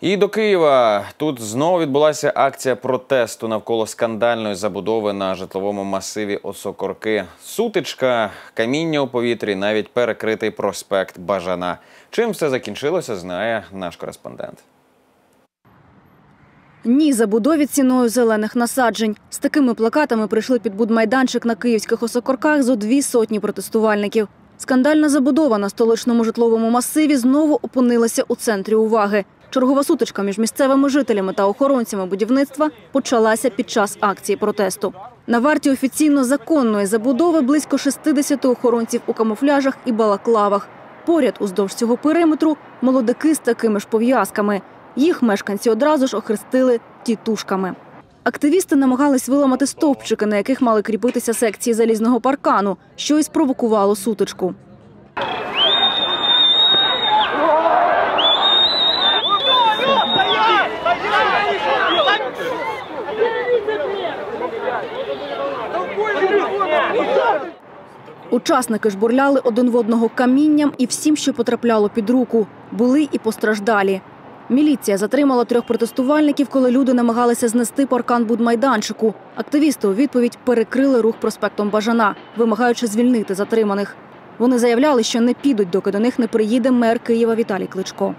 І до Києва тут знову відбулася акція протесту навколо скандальної забудови на житловому масиві Осокорки. Сутичка, каміння у повітрі, навіть перекритий проспект Бажана. Чим все закінчилося, знає наш кореспондент. Ні, забудові ціною зелених насаджень. З такими плакатами прийшли під будмайданчик на київських осокорках зо дві сотні протестувальників. Скандальна забудова на столичному житловому масиві знову опинилася у центрі уваги. Чергова сутичка між місцевими жителями та охоронцями будівництва почалася під час акції протесту. На варті офіційно законної забудови близько 60 охоронців у камуфляжах і балаклавах. Поряд уздовж цього периметру молодики з такими ж пов'язками. Їх мешканці одразу ж охрестили тітушками. Активісти намагались виламати стовпчики, на яких мали кріпитися секції залізного паркану, що і спровокувало сутичку. Учасники жбурляли один в одного камінням і всім, що потрапляло під руку. Були і постраждалі. Міліція затримала трьох протестувальників, коли люди намагалися знести паркан будмайданчику. Активісти у відповідь перекрили рух проспектом Бажана, вимагаючи звільнити затриманих. Вони заявляли, що не підуть, доки до них не приїде мер Києва Віталій Кличко.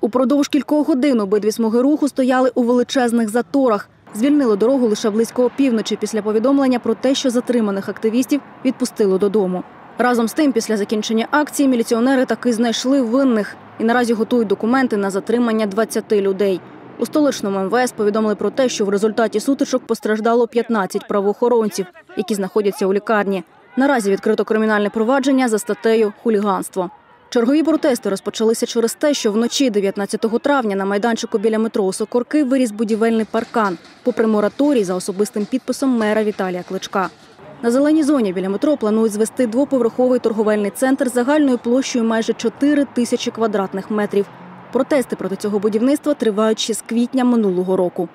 Упродовж кількох годин обидві смуги руху стояли у величезних заторах. Звільнили дорогу лише близько опівночі після повідомлення про те, що затриманих активістів відпустили додому. Разом з тим, після закінчення акції, міліціонери таки знайшли винних і наразі готують документи на затримання 20 людей. У столичному МВС повідомили про те, що в результаті сутичок постраждало 15 правоохоронців, які знаходяться у лікарні. Наразі відкрито кримінальне провадження за статтею хуліганство. Чергові протести розпочалися через те, що вночі 19 травня на майданчику біля метро Сокорки виріс будівельний паркан, попри мораторій за особистим підписом мера Віталія Кличка. На зеленій зоні біля метро планують звести двоповерховий торговельний центр загальною площею майже 4 тисячі квадратних метрів. Протести проти цього будівництва тривають ще з квітня минулого року.